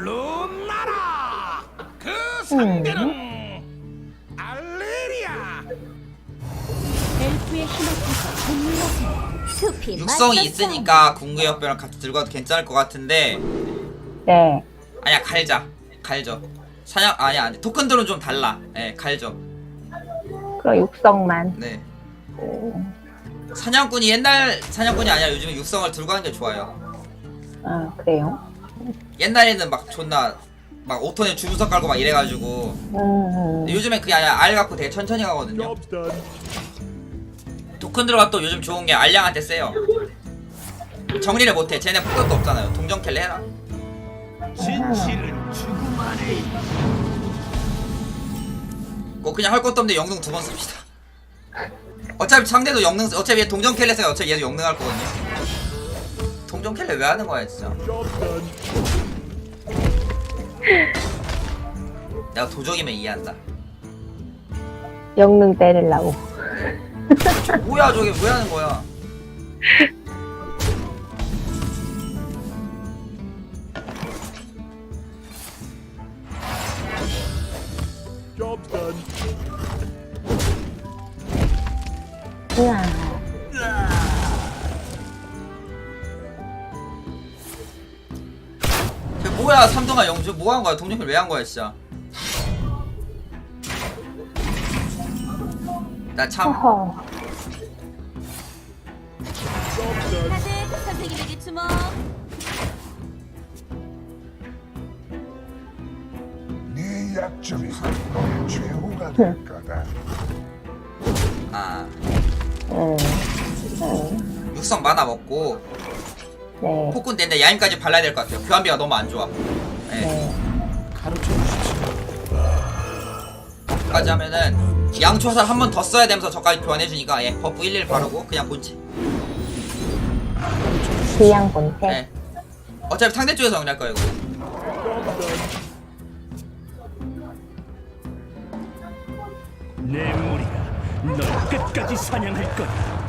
물론 나라. 그 상대는 알레리아. 엘프의 힘을 타서 공유하세요. 숲이 육성이. 있으니까 궁극역병을 같이 들고 와도 괜찮을 것 같은데 네. 아니야 갈자 갈죠 사냥 아니야 아니 토큰들은 좀 달라 예 갈죠 그럼 육성만. 네 음, 사냥꾼이 옛날 사냥꾼이 아니라 요즘에 육성을 들고 가는 게 좋아요 아, 그래요? 옛날에는 막 존나 막 5톤에 주문석 깔고 막 이래가지고 음, 근데 요즘엔 그게 아니라 알 갖고 되게 천천히 가거든요. 토큰 들어가 또 요즘 좋은 게 알량한테 세요. 정리를 못해. 쟤네 폭격도 없잖아요. 동정켈레 해라. 진실은 죽음 안에 있다. 뭐 그냥 할 것도 없는데 영능 두 번 씁시다. 어차피 상대도 영능 쓰- 어차피 얘 동정켈레 써요 어차피 얘도 영능 할 거거든요 동정켈레 왜 하는 거야 진짜 내가 도적이면 이해한다 영능 때리려고. 뭐야 저게 왜 하는 거야 우와. 뭐야 삼동아 영주 뭐 한 거야? 동정켈 왜한 거야 진짜? 나참. 허허. 다들 선생님에게 주목. 네 약점이 너의 최후가 될 거다. 아. 음, 음, 육성 만화 먹고 네. 폭군 때인데 야임까지 발라야 될 것 같아요 교환비가 너무 안 좋아 네. 네. 까지 하면은 양초살 한 번 더 써야 되면서 저까지 교환해주니까 예 버프 11 바르고 그냥 본체 기양 본체. 네. 어차피 상대 쪽에서 정리할 거예요 이거 내 무리가 널 끝까지 사냥할 거다.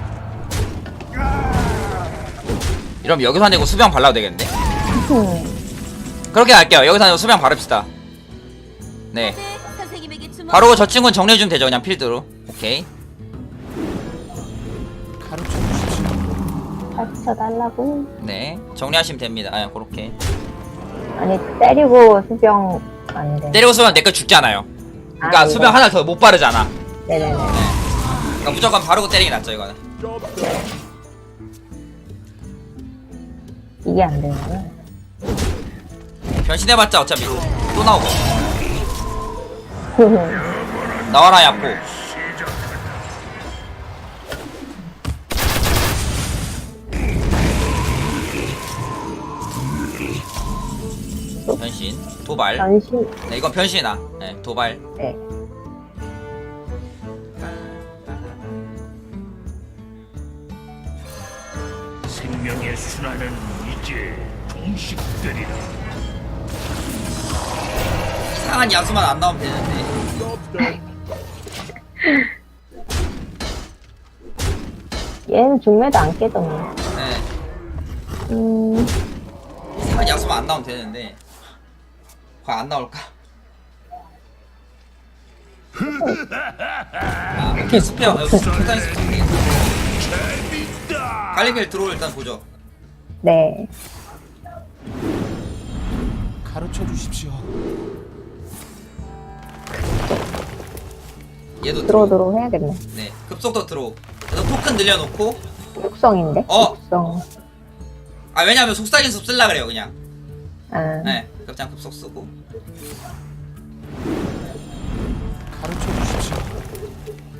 이러면 여기서 안 되고 수병 발라도 되겠는데? 음, 그렇게 할게요. 여기서 안 되고 수병 바릅시다. 네. 바로 저 친구는 정리해주면 되죠 그냥 필드로. 오케이. 가르쳐 달라고. 네. 정리하시면 됩니다. 아 그렇게. 아니, 때리고 수병 안 돼. 때리고 수병 내거 죽잖아요. 그러니까 아, 수병 이거. 하나 더 못 바르잖아. 네네네. 그러니까 무조건 바르고 때리기 낫죠 이거는 이게 안 되는구나. 변신해봤자 어차피 또 나오고. 나와라 야포. 변신. 도발. 변신. 네 이건 변신이나 네 도발. 네. 생명의 순환은 이제 동식되리라. 이상한 야수만 안 나오면 되는데. 얘는 중매도 안 깨졌네. 네. 음, 이상한 야수만 안 나오면 되는데. 과연 안 나올까? 아 오케이 스페어. 스페어 갈리벨 들어올 일단 보죠 네. 가르쳐 주십시오. 얘도 들어, 들어 들어 해야겠네. 네 급속도 들어 그래서 토큰 늘려놓고 육성인데? 어! 육성. 아 왜냐면 속삭인 숲 쓸라 그래요 그냥 아, 네 급장 급속 쓰고 가르쳐 주십시오.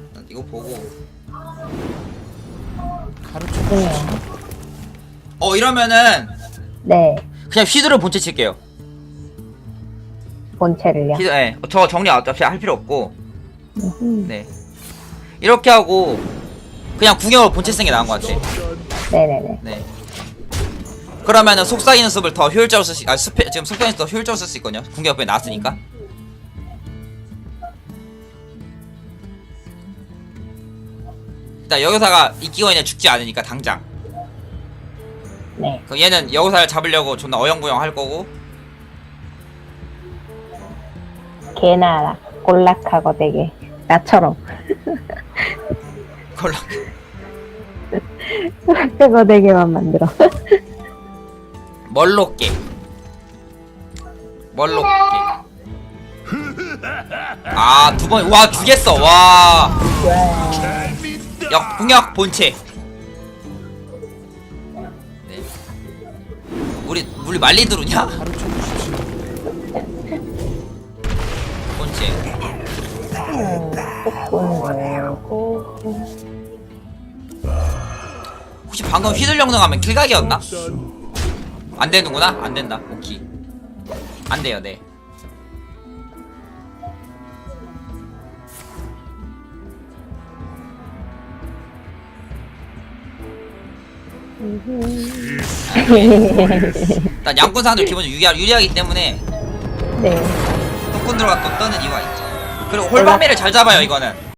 일단 이거 보고 어 이러면은 네. 그냥 휘두를 본체 칠게요 본체를요. 휘두 네저 정리 어차피 할 필요 없고. 네 이렇게 하고 그냥 궁형으로 본체 쓰는 게 나은 것 같아 네네네. 네 그러면은 속삭이는 숲을 더 효율적으로 쓸 수, 아 숲에 지금 속삭이는 숲더 효율적으로 쓸 수 있거든요 궁격에 나왔으니까 일단 여기사가 이기원에 죽지 않으니까 당장 네. 그럼 얘는 여기사를 잡으려고 존나 어영부영 할 거고 개나 알아. 골락하고 되게. 나처럼. 걸라. 그거 되게만 만들어. 멀록게. 멀록게. 아, 두 번, 와, 와. 역, 공역, 본체. 네. 우리, 우리? 가르쳐 주십시오. 본체. 혹시 방금 휘둘 영능하면 킬각이었나? 안 되는구나? 안 된다. 오케이. 안 돼요, 네. 일단 양꾼 상들 기본적으로 유리하, 유리하기 때문에 네. 흑군 들어가 또 떠는 이유가 있죠. 그리고 홀방매를 잘 잡아요, 이거는.